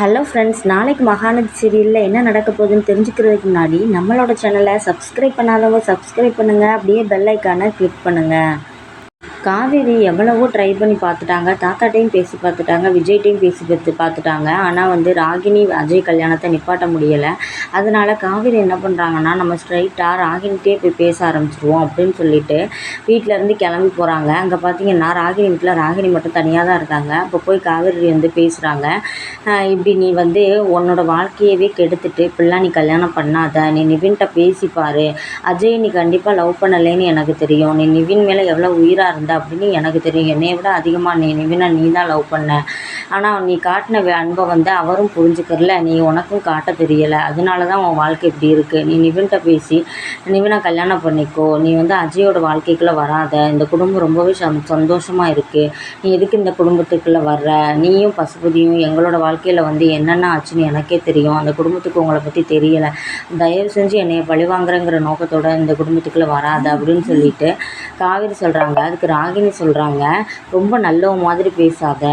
Hello friends நாளைக்கு மகாநதி சீரியலில் என்ன நடக்க போகுதுன்னு தெரிஞ்சுக்கிறதுக்கு முன்னாடி நம்மளோட சேனலை சப்ஸ்கிரைப் பண்ணாதவங்க சப்ஸ்கிரைப் பண்ணுங்கள் அப்படியே பெல் ஐக்கானை கிளிக் பண்ணுங்கள் காவேரி எவ்வளவோ ட்ரை பண்ணி பார்த்துட்டாங்க. தாத்தாட்டையும் பேசி பார்த்துட்டாங்க விஜய்ட்டையும் பேசி பார்த்து பார்த்துட்டாங்க. ஆனால் வந்து ராகினி அஜய் கல்யாணத்தை நிப்பாட்ட முடியலை. அதனால காவேரி என்ன பண்ணுறாங்கன்னா நம்ம ஸ்ட்ரைட்டாக ராகினிகிட்டே போய் பேச ஆரம்பிச்சிருவோம் அப்படின்னு சொல்லிட்டு வீட்டிலேருந்து கிளம்பி போகிறாங்க அங்கே பார்த்தீங்கன்னா ராகினி வீட்டில் ராகினி மட்டும் தனியாக தான் இருக்காங்க. அப்போ போய் காவேரி வந்து பேசுகிறாங்க இப்படி நீ வந்து உன்னோட வாழ்க்கையவே கெடுத்துட்டு இப்படிலாம் நீ கல்யாணம் பண்ணாத. நீ நிவின்கிட்ட பேசிப்பார் அஜய் நீ கண்டிப்பாக லவ் பண்ணலைன்னு எனக்கு தெரியும். நீ நிவின் மேலே எவ்வளோ உயிராக இருந்த அப்படின்னு எனக்கு தெரியும். என்னை விட அதிகமாக நீ நிவினா நீ தான் லவ் பண்ண. ஆனால் நீ காட்டின அன்பை வந்து அவரும் புரிஞ்சுக்கிறல. நீ உனக்கும் காட்ட தெரியலை. அதனால தான் உன் வாழ்க்கை இப்படி இருக்குது நீ நிவின்கிட்ட பேசி நிவினா கல்யாணம் பண்ணிக்கோ. நீ வந்து அஜயோட வாழ்க்கைக்குள்ளே வராத. இந்த குடும்பம் ரொம்பவே சந் சந்தோஷமாக இருக்குது நீ எதுக்கு இந்த குடும்பத்துக்குள்ளே வர்ற? நீயும் பசுபதியும் எங்களோட வாழ்க்கையில் வந்து என்னென்ன ஆச்சுன்னு எனக்கே தெரியும். அந்த குடும்பத்துக்கு உங்களை பற்றி தெரியலை. தயவு செஞ்சு என்னை பழிவாங்குறேங்கிற நோக்கத்தோட இந்த குடும்பத்துக்குள்ளே வராத அப்படின்னு சொல்லிட்டு காவேரி சொல்கிறாங்க அதுக்கு ராகினி சொல்கிறாங்க ரொம்ப நல்லவ மாதிரி பேசாத.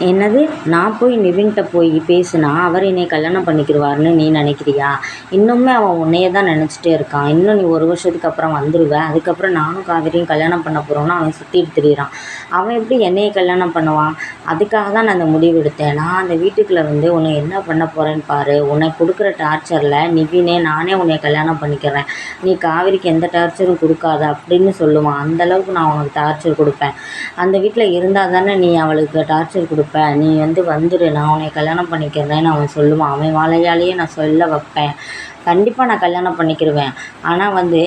என்னது? நான் போய் நிவின்கிட்ட போய் பேசுனா அவர் என்னை கல்யாணம் பண்ணிக்கிடுவார்னு நீ நினைக்கிறியா? இன்னுமே அவன் உன்னையே தான் நினச்சிட்டே இருக்கான். இன்னும் நீ ஒரு வருஷத்துக்கு அப்புறம் வந்துடுவேன் அதுக்கப்புறம் நானும் காவிரியும் கல்யாணம் பண்ண போகிறோன்னு அவன் சுற்றிட்டு திரியிறான். அவன் எப்படி என்னையை கல்யாணம் பண்ணுவான்? அதுக்காக தான் நான் அந்த முடிவு எடுத்தேன். நான் அந்த வீட்டுக்குள்ளே வந்து உன்னை என்ன பண்ண போகிறேன்னு பாரு. உன்னை கொடுக்குற டார்ச்சரில் நிவினே நானே உன்னை கல்யாணம் பண்ணிக்கிறேன். நீ காவேரிக்கு எந்த டார்ச்சரும் கொடுக்காத அப்படின்னு சொல்லுவான். அந்த அளவுக்கு நான் உனக்கு டார்ச்சர் கொடுப்பேன். அந்த வீட்டில் இருந்தால் தானே நீ அவளுக்கு டார்ச்சர் கொடு கொடுப்ப நீ வந்து வந்துடு நான் உன்னை கல்யாணம் பண்ணிக்கிறேன்னு அவன் சொல்லுவான். அவன் வாழையாலேயே நான் சொல்ல வைப்பேன். கண்டிப்பாக நான் கல்யாணம் பண்ணிக்கிடுவேன் ஆனால் வந்து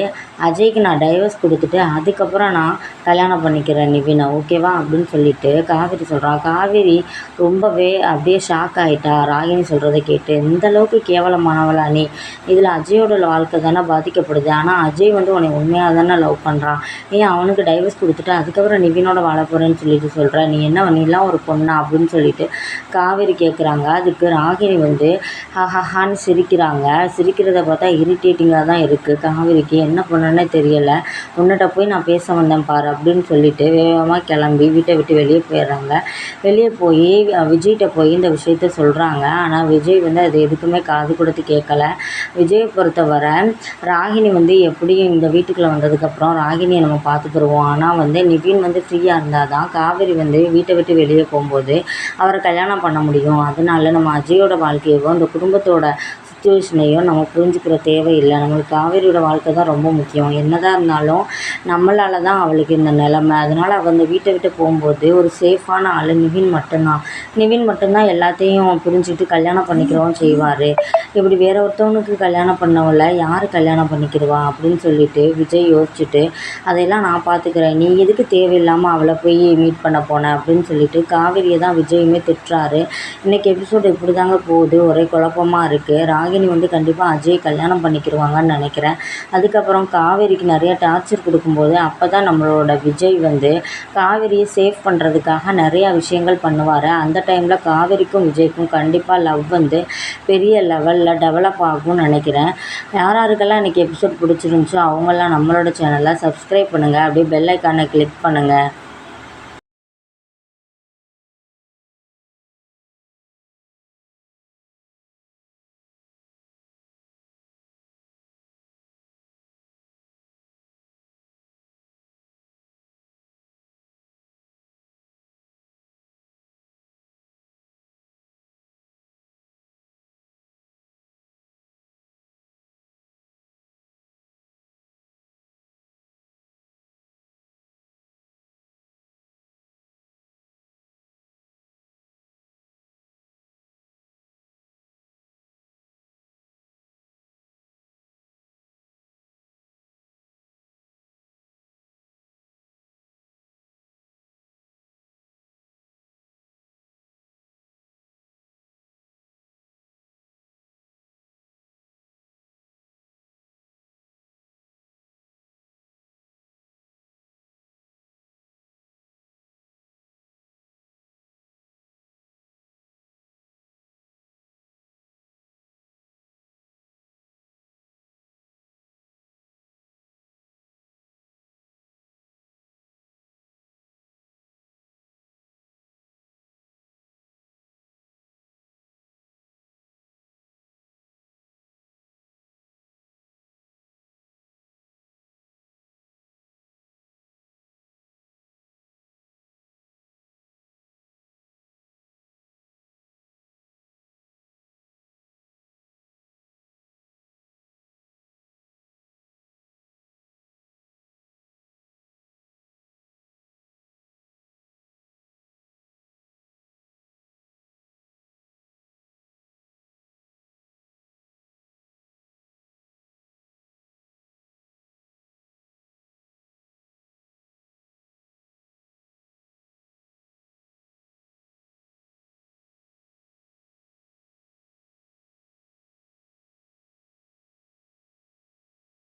அஜய்க்கு நான் டைவர்ஸ் கொடுத்துட்டு அதுக்கப்புறம் நான் கல்யாணம் பண்ணிக்கிறேன் நிவினை ஓகேவா? அப்படின்னு சொல்லிட்டு காவேரி சொல்கிறான் காவேரி ரொம்பவே அப்படியே ஷாக் ஆகிட்டா ராகினி சொல்கிறத கேட்டு இந்த அளவுக்கு கேவலமானவளா நீ? இதில் அஜயோட வாழ்க்கை தானே பாதிக்கப்படுது. ஆனால் அஜய் வந்து உன்னை உண்மையாக தானே லவ் பண்ணுறான் நீ அவனுக்கு டைவர்ஸ் கொடுத்துட்டு அதுக்கப்புறம் நிவினோட வாழ போகிறேன்னு சொல்லிட்டு சொல்கிற நீ என்ன நீலாம் ஒரு பொண்ணா? அப்படின்னு சொல்லிட்டு காவேரி கேட்குறாங்க அதுக்கு ராகினி வந்து ஹஹான்னு சிரிக்கிறாங்க. சிரிக்கிற பேசுகிறத பார்த்தா இரிட்டேட்டிங்காக தான் இருக்குது காவேரிக்கு என்ன பண்ணனே தெரியலை. உன்னிட்ட போய் நான் பேச வந்தேன் பாரு அப்படின்னு சொல்லிட்டு வேகமாக கிளம்பி வீட்டை விட்டு வெளியே போயிடுறாங்க. வெளியே போய் விஜய்கிட்ட போய் இந்த விஷயத்த சொல்கிறாங்க ஆனால் விஜய் வந்து அது எதுக்குமே காது கொடுத்து கேட்கல. விஜயை பொறுத்தவரை ராகினி வந்து எப்படியும் இந்த வீட்டுக்குள்ளே வந்ததுக்கப்புறம் ராகினியை நம்ம பார்த்துக்குருவோம். ஆனால் வந்து நிவின் வந்து ஃப்ரீயாக இருந்தால் தான் காவேரி வந்து வீட்டை விட்டு வெளியே போகும்போது அவரை கல்யாணம் பண்ண முடியும். அதனால நம்ம அஜயோட வாழ்க்கையவோ இந்த குடும்பத்தோட சுச்சுவேஷனையும் நம்ம புரிஞ்சுக்கிற தேவையில்லை. நம்மளுக்கு காவேரியோட வாழ்க்கை தான் ரொம்ப முக்கியம். என்னதான் இருந்தாலும் நம்மளால தான் அவளுக்கு இந்த நிலமை. அதனால் அவள் அந்த வீட்டை விட்டு போகும்போது ஒரு சேஃபான ஆள் நிவின் மட்டும்தான். நிவின் மட்டும்தான் எல்லாத்தையும் புரிஞ்சுக்கிட்டு கல்யாணம் பண்ணிக்கிறவன் செய்வார். இப்படி வேற ஒருத்தவனுக்கு கல்யாணம் பண்ணவள யார் கல்யாணம் பண்ணிக்கிடுவா அப்படின்னு சொல்லிட்டு விஜய் யோசிச்சுட்டு அதையெல்லாம் நான் பார்த்துக்கிறேன் நீ எதுக்கு தேவையில்லாமல் அவளை போய் மீட் பண்ண போன? அப்படின்னு சொல்லிட்டு காவேரியை தான் விஜயுமே திட்டுறாரு. இன்றைக்கி எபிசோடு இப்படி தாங்க போகுது. ஒரே குழப்பமாக இருக்குது ராகினி வந்து கண்டிப்பாக அஜய் கல்யாணம் பண்ணிக்கிடுவாங்கன்னு நினைக்கிறேன். அதுக்கப்புறம் காவேரிக்கு நிறைய டார்ச்சர் கொடுக்கும்போது அப்போ தான் நம்மளோட விஜய் வந்து காவேரியை சேஃப் பண்ணுறதுக்காக நிறையா விஷயங்கள் பண்ணுவார். அந்த டைமில் காவேரிக்கும் விஜய்க்கும் கண்டிப்பாக லவ் வந்து பெரிய லெவலில் டெவலப் ஆகும்னு நினைக்கிறேன். யார் யாருக்கெல்லாம் இன்றைக்கி எபிசோட் பிடிச்சிருந்துச்சோ அவங்கெல்லாம் நம்மளோட சேனலை சப்ஸ்கிரைப் பண்ணுங்கள் அப்படியே பெல் ஐக்கானை கிளிக் பண்ணுங்கள்